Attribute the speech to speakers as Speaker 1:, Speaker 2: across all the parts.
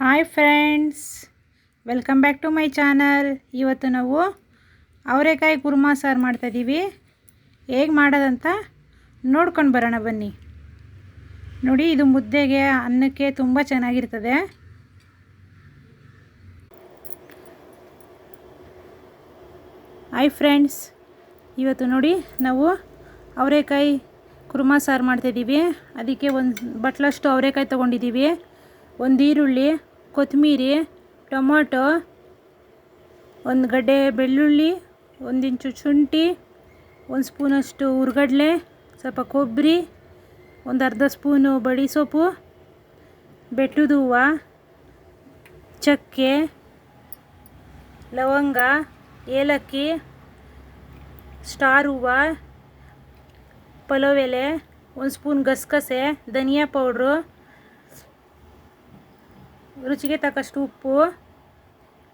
Speaker 1: Hi friends, welcome back to my channel. ಇವತ್ತು ನಾವು ಅವರೆಕಾಯಿ ಕುರ್ಮಾ ಸಾರು ಮಾಡ್ತಾಯಿದ್ದೀವಿ ಹೇಗೆ ಮಾಡೋದಂತ ನೋಡ್ಕೊಂಡು ಬರೋಣ ಬನ್ನಿ. ನೋಡಿ, ಇದು ಮುದ್ದೆಗೆ ಅನ್ನಕ್ಕೆ ತುಂಬ ಚೆನ್ನಾಗಿರ್ತದೆ. ಹಾಯ್ ಫ್ರೆಂಡ್ಸ್, ಇವತ್ತು ನೋಡಿ ನಾವು ಅವರೆಕಾಯಿ ಕುರ್ಮಾ ಸಾರು ಮಾಡ್ತಾಯಿದ್ದೀವಿ ಅದಕ್ಕೆ ಒಂದು ಬಟ್ಲಷ್ಟು ಅವರೆಕಾಯಿ ತೊಗೊಂಡಿದ್ದೀವಿ ಒಂದು ಈರುಳ್ಳಿ ಕೊತ್ತಂಬರಿ ಟೊಮೊಟೊ, ಒಂದು ಗಡ್ಡೆ ಬೆಳ್ಳುಳ್ಳಿ, ಒಂದಿಂಚು ಶುಂಠಿ, ಒಂದು ಸ್ಪೂನಷ್ಟು ಹುರ್ಗಡ್ಲೆ, ಸ್ವಲ್ಪ ಕೊಬ್ಬರಿ ಒಂದು ಅರ್ಧ ಸ್ಪೂನು ಬಡಿ ಸೊಪ್ಪು, ಬೆಟ್ಟದ ಹೂವು, ಚಕ್ಕೆ, ಲವಂಗ, ಏಲಕ್ಕಿ, ಸ್ಟಾರ್ ಹೂವು ಪಲಾವ್ ಎಲೆ ಒಂದು ಸ್ಪೂನ್ ಗಸಗಸೆ, ಧನಿಯಾ ಪೌಡ್ರು ರುಚಿಗೆ ತಕ್ಕಷ್ಟು ಉಪ್ಪು,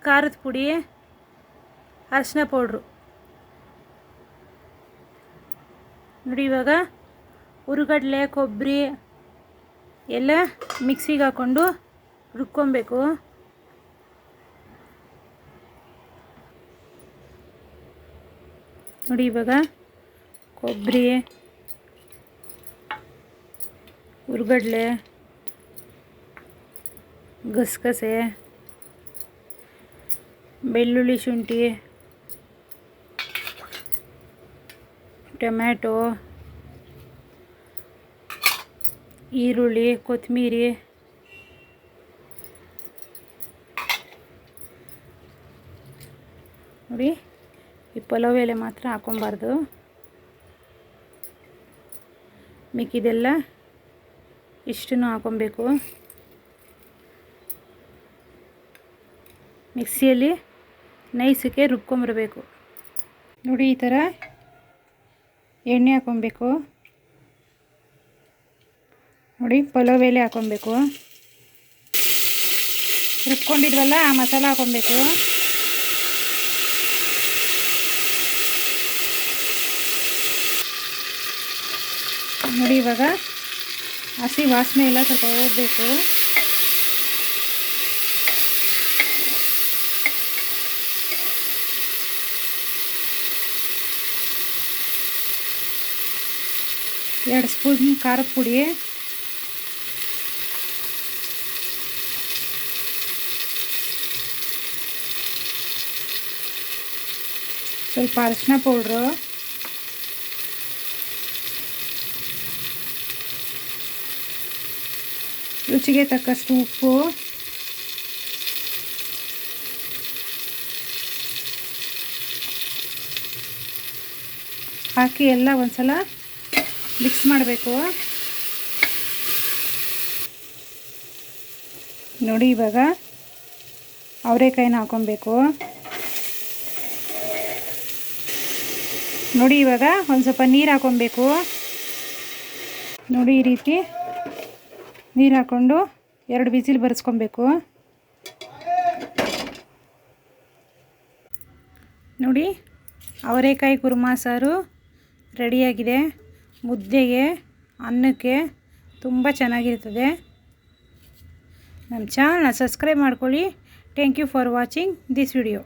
Speaker 1: ಖಾರದ ಪುಡಿ, ಅರಿಶಿನ ಪೌಡ್ರು. ನೋಡಿ ಇವಾಗ ಉರುಗಡಲೆ, ಕೊಬ್ಬರಿ ಎಲ್ಲ ಮಿಕ್ಸಿಗೆ ಹಾಕ್ಕೊಂಡು ರುಬ್ಕೊಬೇಕು. ನೋಡಿ ಇವಾಗ ಕೊಬ್ಬರಿ ಹುರುಗಡ್ಲೆ ಗಸಗಸೆ, ಬೆಳ್ಳುಳ್ಳಿ ಶುಂಠಿ, ಟೊಮ್ಯಾಟೊ, ಈರುಳ್ಳಿ ಕೊತ್ತಂಬರಿ ನೋಡಿ, ಈ ಪಲಾವ್ ಎಲೆ ಮಾತ್ರ ಹಾಕೊಬಾರ್ದು. ಮಿಕ್ಕಿದೆಲ್ಲ ಇಷ್ಟನ್ನು ಹಾಕೊಬೇಕು. ಮಿಕ್ಸಿಯಲ್ಲಿ ನೈಸಕ್ಕೆ ರುಬ್ಕೊಂಬರ್ಬೇಕು ನೋಡಿ ಈ ಥರ ಎಣ್ಣೆ ಹಾಕೊಬೇಕು ನೋಡಿ ಪಲಾವ್ ಎಲೆ ಹಾಕೊಬೇಕು ರುಬ್ಕೊಂಡಿದ್ವಲ್ಲ, ಆ ಮಸಾಲ ಹಾಕೊಬೇಕು ನೋಡಿ ಇವಾಗ ಹಸಿ ವಾಸನೆ ಎಲ್ಲ ಸ್ವಲ್ಪ ಹೋಗಬೇಕು. ಎರಡು ಸ್ಪೂನ್ ಖಾರದ ಪುಡಿ. ಸ್ವಲ್ಪ ಅರಿಶಿನ ಪೌಡ್ರು. ರುಚಿಗೆ ತಕ್ಕಷ್ಟು ಉಪ್ಪು. ಹಾಕಿ ಎಲ್ಲ ಒಂದ್ಸಲ ಮಿಕ್ಸ್ ಮಾಡಬೇಕು. ನೋಡಿ ಇವಾಗ ಅವರೆಕಾಯಿನ ಹಾಕೊಬೇಕು. ನೋಡಿ ಇವಾಗ ಒಂದು ಸ್ವಲ್ಪ ನೀರು ಹಾಕೊಬೇಕು. ನೋಡಿ ಈ ರೀತಿ ನೀರು ಹಾಕ್ಕೊಂಡು ಎರಡು ಬಿಸಿಲು ಬರೆಸ್ಕೊಬೇಕು. ನೋಡಿ ಅವರೆಕಾಯಿ ಕುರ್ಮಾ ಸಾರು ರೆಡಿಯಾಗಿದೆ ಮುದ್ದೆಗೆ ಅನ್ನಕ್ಕೆ ತುಂಬ ಚೆನ್ನಾಗಿರ್ತದೆ ನಮ್ಮ ಚಾನಲ್ನ ಸಬ್ಸ್ಕ್ರೈಬ್ ಮಾಡ್ಕೊಳ್ಳಿ. Thank you for watching this video